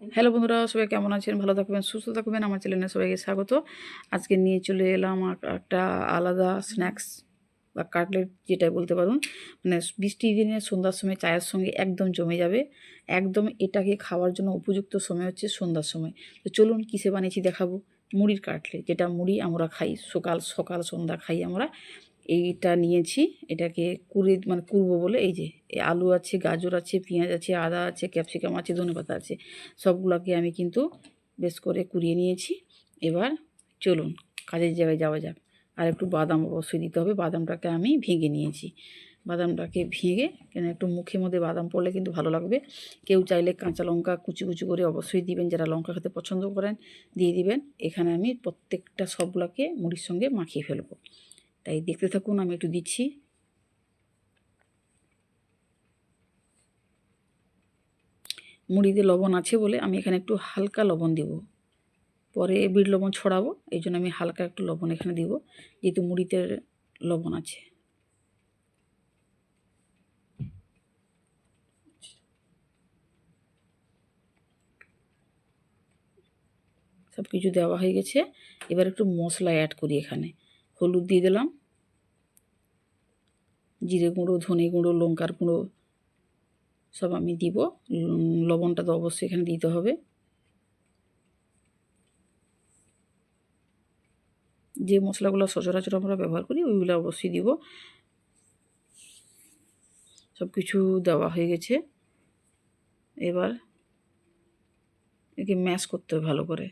Hello বন্ধুরা, সবাই কেমন আছেন? ভালো থাকবেন, সুস্থ থাকবেন। আমার চ্যানেলে সবাইকে স্বাগত। আজকে নিয়ে চলে এলাম এক- একটা আলাদা স্ন্যাক্স বা কাটলেট যেটাই বলতে পারুন। মানে বৃষ্টির দিনে সন্ধ্যার সময় চায়ের সঙ্গে একদম জমে যাবে। একদম এটাকে খাওয়ার জন্য উপযুক্ত সময় হচ্ছে সন্ধ্যার সময়। তো চলুন কিসে বানিয়েছি দেখাবো। মুড়ির কাটলেট, যেটা মুড়ি আমরা খাই, সকাল সকাল সন্ধ্যা খাই আমরা। এইটা নিয়েছি, এটাকে কুড়ে মানে কুড়বো বলে, এই যে আলু আছে, গাজর আছে, পেঁয়াজ আছে, আদা আছে, ক্যাপসিকাম আছে, ধনেপাতা আছে, সবগুলোকে আমি কিন্তু বেশ করে কুড়িয়ে নিয়েছি। এবার চলুন, কাজের জায়গায় যাওয়া যাক। আর একটু বাদাম অবশ্যই দিতে হবে, বাদামটাকে আমি ভেঙে নিয়েছি। বাদামটাকে ভেঙে, কেন একটু মুখের মধ্যে বাদাম পড়লে কিন্তু ভালো লাগবে। কেউ চাইলে কাঁচা লঙ্কা কুচি কুচি করে অবশ্যই দিবেন, যারা লঙ্কা খেতে পছন্দ করেন, দিয়ে দিবেন। এখানে আমি প্রত্যেকটা সবগুলোকে মুড়ির সঙ্গে মাখিয়ে ফেলব। তাই দেখতে থাকুন, আমি একটু দিচ্ছি। মুড়িতে লবণ আছে বলে আমি এখানে একটু হালকা লবণ দিব। পরে বিট লবণ ছড়াবো, এই জন্য আমি হালকা একটু লবণ এখানে দিব, যেহেতু মুড়িতে লবণ আছে। সব কিছু দেওয়া হয়ে গেছে। এবার একটু মশলা অ্যাড করি এখানে। হলুদ দিয়ে দিলাম। জিরে গুঁড়ো, ধনে গুঁড়ো, লঙ্কার গুঁড়ো সব আমি দিব। লবণটা তো অবশ্যই এখানে দিতে হবে। যে মশলাগুলো সচরাচর আমরা ব্যবহার করি, ওইগুলো অবশ্যই দিব। সব কিছু দেওয়া হয়ে গেছে। এবার একে ম্যাশ করতে হবে ভালো করে।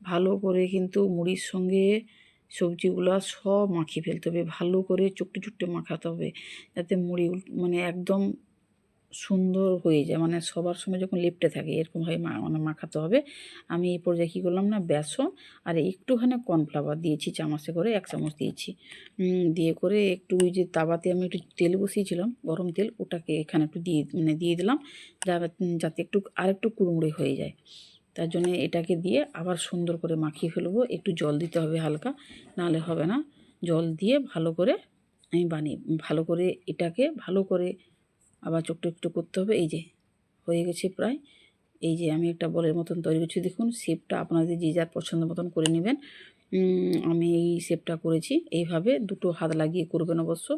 ভালো করে কিন্তু মুড়ির সঙ্গে সবজিগুলো সব মাখিয়ে ফেলতে হবে, ভালো করে চুপটে চুপটে মাখাতে হবে, যাতে মুড়ি মানে একদম সুন্দর হয়ে যায়। মানে সবার সময় যখন লেপটে থাকে এরকমভাবে মানে মাখাতে হবে। আমি এই পর্যায়ে কী করলাম না, বেসন আর একটুখানি কর্নফ্লাওয়ার দিয়েছি, চামচে করে এক চামচ দিয়েছি। দিয়ে করে একটু ওই যে তাওয়াতে আমি একটু তেল বসিয়েছিলাম, গরম তেল, ওটাকে এখানে একটু দিয়ে মানে দিয়ে দিলাম যাতে একটু আর একটু কুড়মুড়ে হয়ে যায়। তার জন্য এটাকে দিয়ে আবার সুন্দর করে মাখিয়ে ফেলব। একটু জল দিতে হবে হালকা, নাহলে হবে না। জল দিয়ে ভালো করে আমি বানিয়ে, ভালো করে এটাকে ভালো করে আবার চোখটা একটু করতে হবে। এই যে, হয়ে গেছে প্রায়। এই যে আমি একটা বলের মতন তৈরি করছি। দেখুন শেপটা আপনাদের যে যার পছন্দ মতন করে নেবেন। আমি এই শেপটা করেছি। এইভাবে দুটো হাত লাগিয়ে করবেন অবশ্য।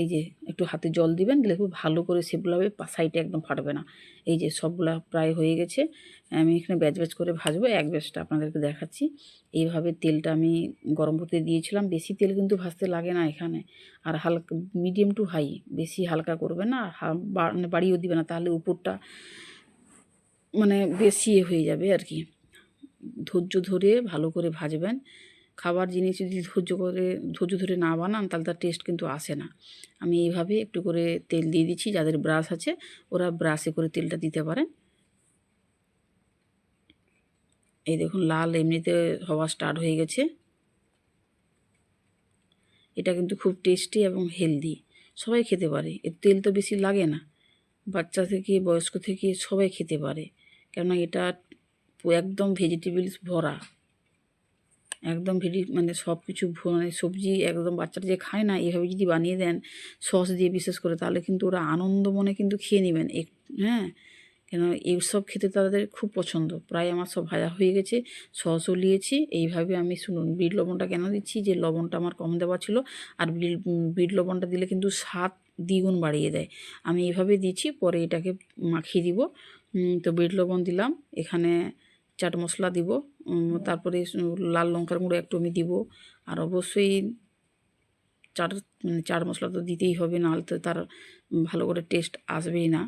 এই যে একটু হাতে জল দিবেন, দিলে খুব ভালো করে শেপগুলো হবে সাইডে একদম ফাটবে না। এই যে সবগুলা প্রায় হয়ে গেছে। আমি এখানে ব্যাচ ব্যাচ করে ভাজবো, এক ব্যাচটা আপনাদেরকে দেখাচ্ছি। এইভাবে তেলটা আমি গরম করতে দিয়েছিলাম। বেশি তেল কিন্তু ভাজতে লাগে না এখানে। আর হালকা মিডিয়াম টু হাই বেশি হালকা করবে না। মানে বাড়িয়েও দিবে না, তাহলে উপরটা মানে বেশি এ হয়ে যাবে আর কি। ধৈর্য ধরে ভালো করে ভাজবেন। খাবার জিনিস যদি ধৈর্য করে, ধৈর্য ধরে না বানান, তাহলে তার টেস্ট কিন্তু আসে না। আমি এইভাবে একটু করে তেল দিয়ে দিচ্ছি, যাদের ব্রাশ আছে, ওরা ব্রাশে করে তেলটা দিতে পারেন। এই দেখুন, লাল এমনিতে হওয়া স্টার্ট হয়ে গেছে। এটা কিন্তু খুব টেস্টি এবং হেলদি সবাই খেতে পারে। এর তেল তো বেশি লাগে না। বাচ্চা থেকে, বয়স্ক থেকে সবাই খেতে পারে। কেননা এটা একদম ভেজিটেবলস ভরা। একদম ভেজি মানে সব কিছু মানে সবজি একদম বাচ্চারা যে খায় না, এভাবে যদি বানিয়ে দেন সস দিয়ে বিশেষ করে, তাহলে কিন্তু ওরা আনন্দ মনে কিন্তু খেয়ে নেবেন। এক হ্যাঁ? কেন এইসব খেতে তাদের খুব পছন্দ। প্রায় আমার সব ভাজা হয়ে গেছে সসও নিয়েছি। এইভাবে আমি শুনুন, বিট লবণটা কেন দিচ্ছি? যে লবণটা আমার কম দেওয়া ছিল, আর বিট লবণটা দিলে কিন্তু স্বাদ দ্বিগুণ বাড়িয়ে দেয়। আমি এইভাবে দিচ্ছি, পরে এটাকে মাখিয়ে দিব। তো বিট লবণ দিলাম। এখানে চাট মশলা দিব তারপরে লাল লঙ্কার গুঁড়ো একটু আমি দিব। আর অবশ্যই চাট মানে চাট মশলা তো দিতেই হবে নাহলে তো তার ভালো করে টেস্ট আসবেই না।